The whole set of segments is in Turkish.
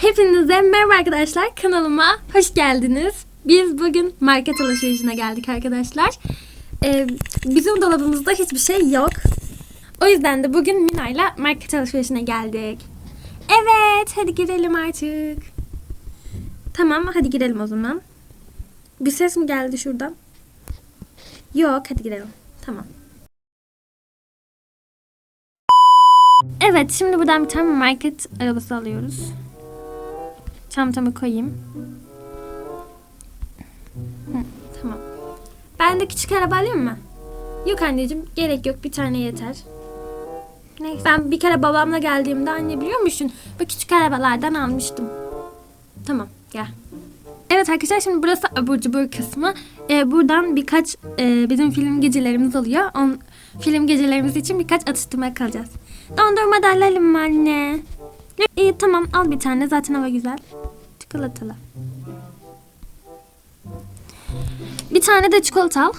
Hepinize merhaba arkadaşlar. Kanalıma hoş geldiniz. Biz bugün market alışverişine geldik arkadaşlar. Ee, bizim dolabımızda hiçbir şey yok. O yüzden de bugün Mina'yla market alışverişine geldik. Evet, hadi girelim artık. Tamam, hadi girelim o zaman. Bir ses mi geldi şuradan? Yok, hadi girelim. Tamam. Evet, şimdi buradan bir tane market arabası alıyoruz. Çantamı koyayım. Hı, tamam. Ben de küçük araba alayım mı? Yok anneciğim gerek yok bir tane yeter. Neyse. Ben bir kere babamla geldiğimde anne biliyor musun? Bu küçük arabalardan almıştım. Tamam gel. Evet arkadaşlar şimdi burası abur cubur kısmı. Ee, buradan birkaç e, bizim film gecelerimiz oluyor. On, film gecelerimiz için birkaç atıştırma kalacağız. Dondurma da alalım mı anne? İyi tamam al bir tane zaten hava güzel. Çikolatalı. Bir tane de çikolata al.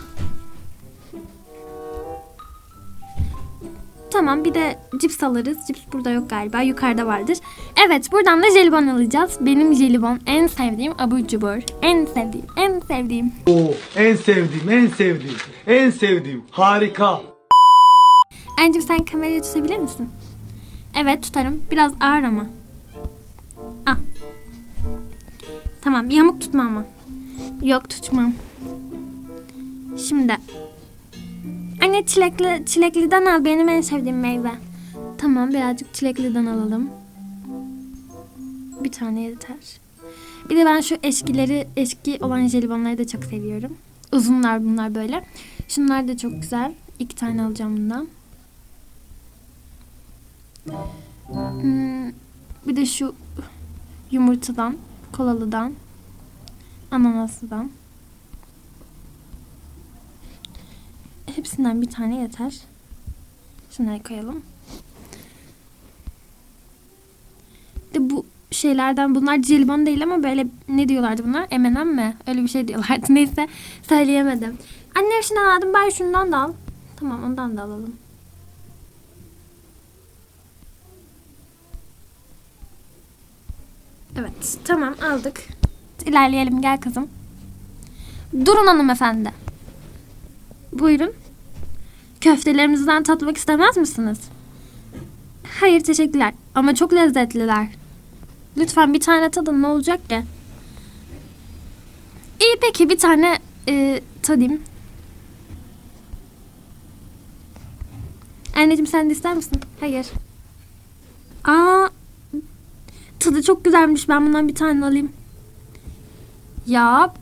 Tamam bir de cips alırız. Cips burada yok galiba. Yukarıda vardır. Evet buradan da jelibon alacağız. Benim jelibon en sevdiğim abur cubur. En sevdiğim, en sevdiğim. Oo, en sevdiğim, en sevdiğim, en sevdiğim. Harika. Encim sen kamerayı tutabilir misin? Evet tutarım. Biraz ağır ama. Al. Tamam yamuk tutma ama. Yok tutmam. Şimdi. Anne çilekli, çilekliden al benim en sevdiğim meyve. Tamam birazcık çilekliden alalım. Bir tane yeter. Bir de ben şu eskileri, eski olan jelibonları da çok seviyorum. Uzunlar bunlar böyle. Şunlar da çok güzel. İki tane alacağım bundan. Hmm, bir de şu yumurtadan, kolalıdan, ananaslıdan. Hepsinden bir tane yeter. Şunları koyalım. De bu şeylerden bunlar jelibon değil ama böyle ne diyorlardı bunlar? M&M mi? Öyle bir şey diyorlardı. Neyse söyleyemedim. Annem şundan aldım ben şundan da al. Tamam ondan da alalım. Evet tamam aldık. İlerleyelim gel kızım. Durun hanımefendi. Buyurun. Köftelerimizden tatmak istemez misiniz? Hayır teşekkürler ama çok lezzetliler. Lütfen bir tane tadın ne olacak ki? İyi peki bir tane e, tadayım. Anneciğim sen de ister misin? Hayır. Aa, tadı çok güzelmiş. Ben bundan bir tane alayım. Ya.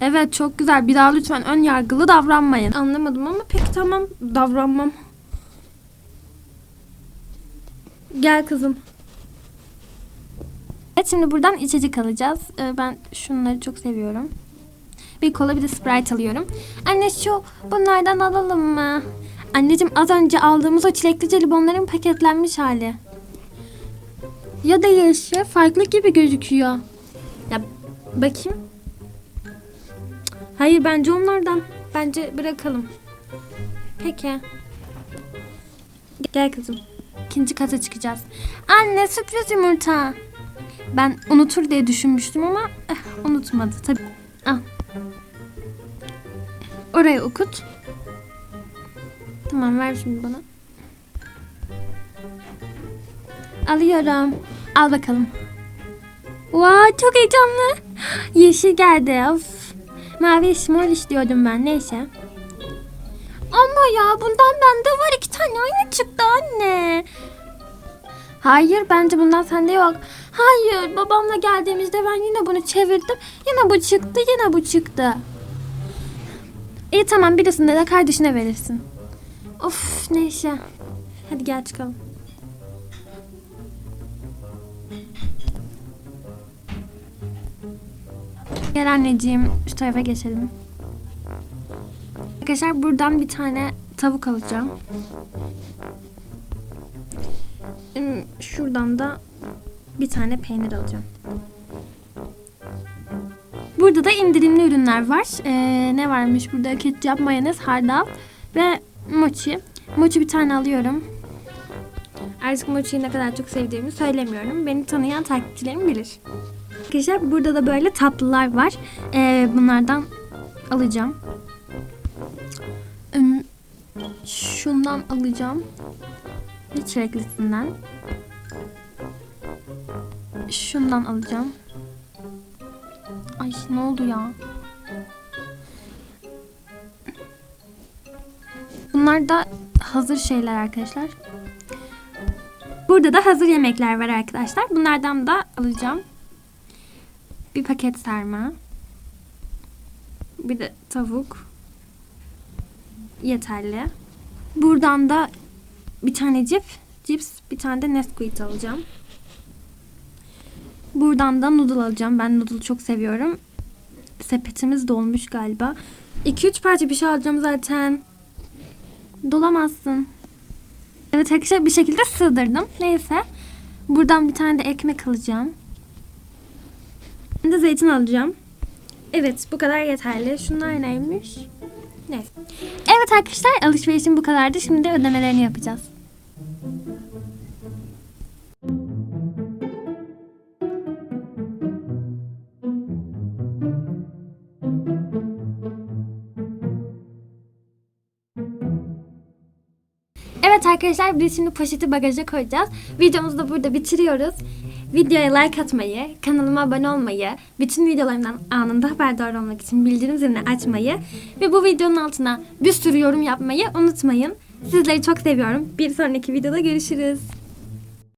Evet çok güzel. Bir daha lütfen ön yargılı davranmayın. Anlamadım ama peki tamam davranmam. Gel kızım. Evet şimdi buradan içecek alacağız. Ee, ben şunları çok seviyorum. Bir kola bir de Sprite alıyorum. Anne şu bunlardan alalım mı? Anneciğim az önce aldığımız o çilekli jelibonların paketlenmiş hali. Ya da yeşil farklı gibi gözüküyor. Ya bakayım. Hayır bence onlardan. Bence bırakalım. Peki. Gel kızım. İkinci kata çıkacağız. Anne sürpriz yumurta. Ben unutur diye düşünmüştüm ama eh, unutmadı tabii. Al. Oraya okut. Tamam ver şimdi bana. Alıyorum. Al bakalım. Vay çok heyecanlı. Yeşil geldi. Of. Mavi mor istiyordum ben. Neyse. Ama ya bundan bende var iki tane aynı çıktı anne. Hayır bence bundan sende yok. Hayır babamla geldiğimizde ben yine bunu çevirdim. Yine bu çıktı yine bu çıktı. İyi tamam birisini de kardeşine verirsin. Of neyse. Hadi gel çıkalım. Gel anneciğim şu tarafa geçelim. Arkadaşlar buradan bir tane tavuk alacağım. Şuradan da bir tane peynir alacağım. Burada da indirimli ürünler var. Ee, ne varmış burada? Ketçap, mayonez, hardal ve mochi. Mochi bir tane alıyorum. Artık mochiyi ne kadar çok sevdiğimi söylemiyorum. Beni tanıyan takipçilerim bilir. Arkadaşlar burada da böyle tatlılar var. Ee, bunlardan alacağım. Şundan alacağım. Bir çileklisinden. Şundan alacağım. Ay ne oldu ya? Bunlar da hazır şeyler arkadaşlar. Burada da hazır yemekler var arkadaşlar. Bunlardan da alacağım. Bir paket sarma. Bir de tavuk. Yeterli. Buradan da bir tane cip, cips, bir tane de Nesquik alacağım. Buradan da noodle alacağım. Ben noodle çok seviyorum. Sepetimiz dolmuş galiba. 2-3 parça bir şey alacağım zaten. Dolamazsın. Evet arkadaşlar bir şekilde sığdırdım. Neyse. Buradan bir tane de ekmek alacağım. Bir de zeytin alacağım. Evet bu kadar yeterli. Şunlar neymiş? Neyse. Evet arkadaşlar alışverişim bu kadardı. Şimdi de ödemelerini yapacağız. Evet arkadaşlar biz şimdi poşeti bagaja koyacağız. Videomuzu da burada bitiriyoruz. Videoya like atmayı, kanalıma abone olmayı, bütün videolarımdan anında haberdar olmak için bildirim zilini açmayı ve bu videonun altına bir sürü yorum yapmayı unutmayın. Sizleri çok seviyorum. Bir sonraki videoda görüşürüz.